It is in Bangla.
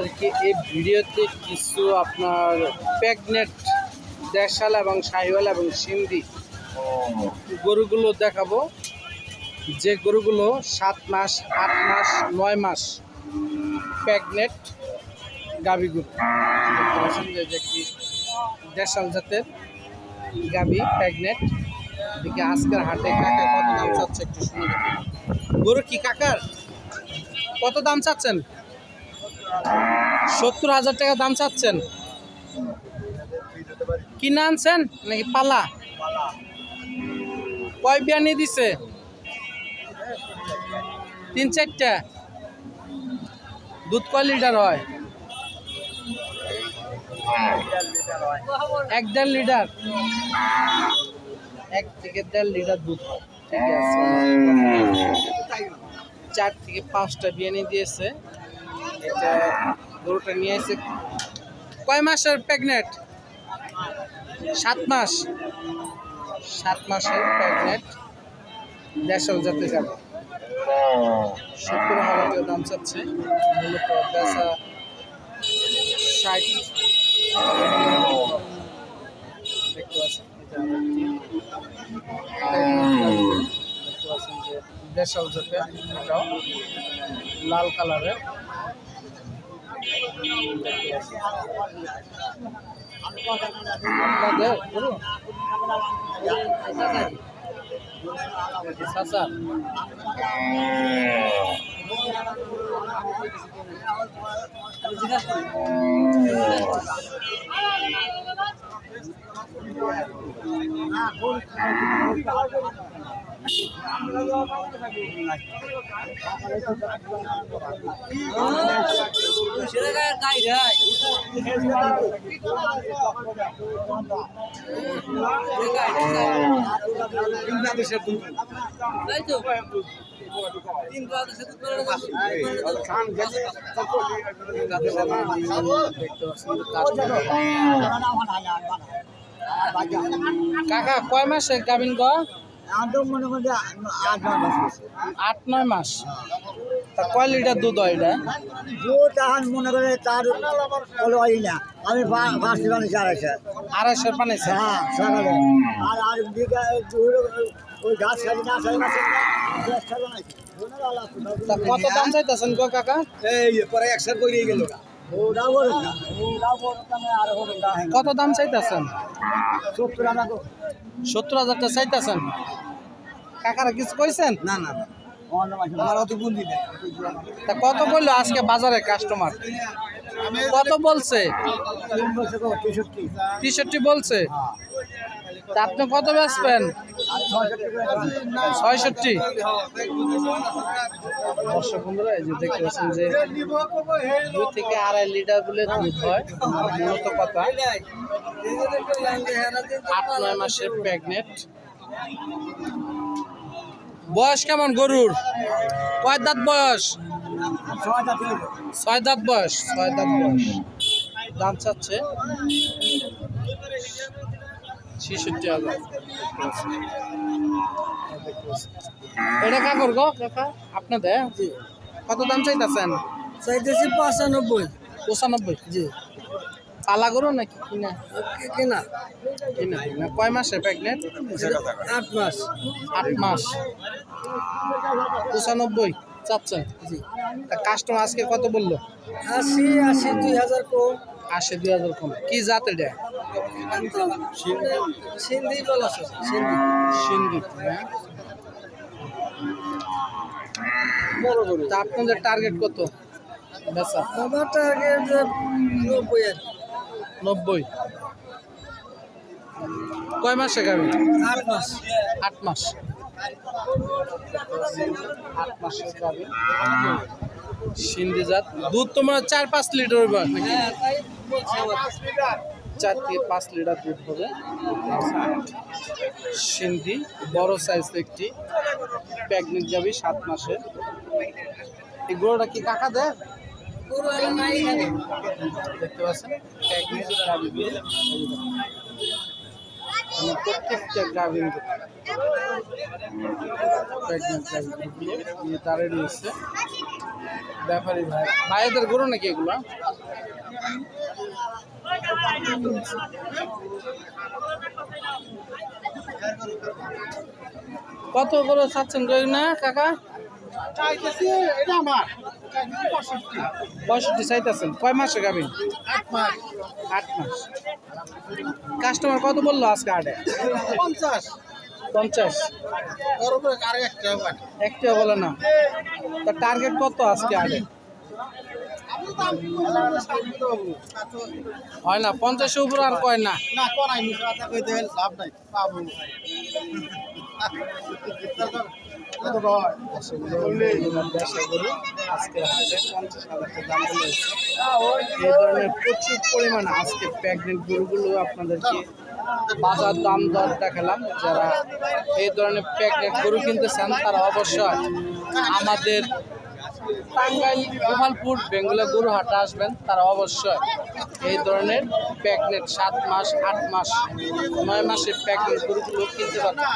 আপনাদেরকে এই ভিডিওতে কিছু আপনার প্যাগনেট দেশাল এবং শাহিওয়াল এবং সিন্ধি গরুগুলো দেখাবো। যে গরুগুলো সাত মাস, আট মাস, নয় মাস প্যাগনেট গাভী গরু। যে দেশাল জাতের গাভী প্যাগনেট এদিকে আজকের হাটে কত দাম চাচ্ছে একটু শুনে গরু কি কাকার? কত দাম চাচ্ছেন? সত্তর হাজার টাকা দাম চাচ্ছেন? কিনে আনছেন নাকি পালা? কয় বিয়ানি দিছে? তিন চারটা। দুধ কয় লিটার হয়? এক দেড় লিটার। এক থেকে দেড় লিটার দুধ হয়। ঠিক আছে। চার থেকে পাঁচটা বিয়ানি দিয়েছে। এটা গরুটা নিয়ে এসে কয় মাসের প্রেগনেন্ট সাত মাস। সাত মাসের প্রেগনেন্ট দেশাল জাতে যাবে। সত্তর হাজার দাম চাচ্ছে। মূলত বেচা ষাট। দেখতে পাচ্ছেন লাল কালারের। আপনাদের কাকা কয় মাসে গাভিন গ? আদম মনে করি আট নয় মাস হয়েছে। আট নয় মাস। তা কয় লিটার দুধ হয় এটা? দুধ এখন মনে করে তার হলো ওই না। আমি ফার্স্ট বানিয়েছি আড়াইশো। আড়াইশোর পানিছে হ্যাঁ সকালে। আর আর বিঘা দুধ ওই ঘাস খালি না খালি বানাইছি। কত দাম চাইতেছেন গো কাকা? এই পরে একশো করে গেল। কত দাম চাইতেছেন? সত্তর টাকা তো সত্তর হাজার টাকা চাইতেছেন? কাকারা কিছু কইছেন? না না তা কত বলল আজকে বাজারে কাস্টমার কত বলছে? তেষট্টি বলছে। তা আপনি কত বেচবেন? ছয়ষট্টি। দর্শক বন্ধুরা, এই যে দেখতে পাচ্ছেন যে দুই থেকে আড়াই লিটার বলে দুধ হয়। মূলত কথা আট, নয় মাসের প্রেগনেন্ট। বয়স কেমন গরুর? কয় দাঁত বয়স? ছয় দাঁত বয়স। ছয় দাঁত বয়স। দাম চাচ্ছে? ছেষট্টি হাজার। এটা কাকর গো? কাকা? আপনাদের? কত দাম চাইতেছেন? চাইতেছি পঁচানব্বই। পঁচানব্বই? জি। পালা গরু নাকি কিনা? কেনা? কিনা কিনা। কয় মাসে প্রেগনেন্ট আট মাস। আট মাস। পঁচানব্বই। চাচ্ছেন? জি। তা কাস্টমার আজকে কত বলল? আশি আশি দুই হাজার কম। আশি দুই হাজার কম। কি জাত এটা? সিন্ধি বলা সিন্ধি হ্যাঁ তা আপনাদের টার্গেট কত? বেচা আমার টার্গেট নব্বই আর নব্বই। কয় মাসে গাবি আট মাস। আট মাস। আট গাবি সিন্ধি জাত। দুধ তোমার চার পাঁচ লিটার হ্যাঁ তাই বলছি চার থেকে পাঁচ লিটার দুধ হবে। সিন্ধি, বড় সাইজ একটি। প্যাগনেট যাবি সাত মাসের এই গরুটা কি কাকা দেয়? দেখতে পাচ্ছেন? প্যাগনেট মানে প্রত্যেকটা গাভিন প্রেগনেন্ট দাঁড়িয়ে রয়েছে ব্যাপারী ভাই। ভাইদের গরু নাকি এগুলো? কত করে চাচ্ছেন গরু না কাকা? পঁয়ষট্টি চাইতেছেন। কয় মাসে গাবেন আট মাস। আট মাস। কাস্টমার কত বলল আজকে আটে পঞ্চাশ। পঞ্চাশ। একটা বলে না। তা টার্গেট কত আজকে আগে? হয় না পঞ্চাশের উপর আর কয় না? এই ধরনের প্রচুর পরিমাণে আজকে প্রেগনেন্ট গরুগুলো আপনাদেরকে বাজার দাম দর দেখালাম যারা এই ধরনের প্রেগনেন্ট গরু কিনতে চান, তারা অবশ্যই আমাদের টাঙ্গাইল গোপালপুর বেঙ্গুলা গরু হাটে আসবেন, তারা অবশ্যই এই ধরনের প্যাকনেট সাত মাস, আট মাস, নয় মাসের প্যাকনেট গরুগুলো কিনতে পারবেন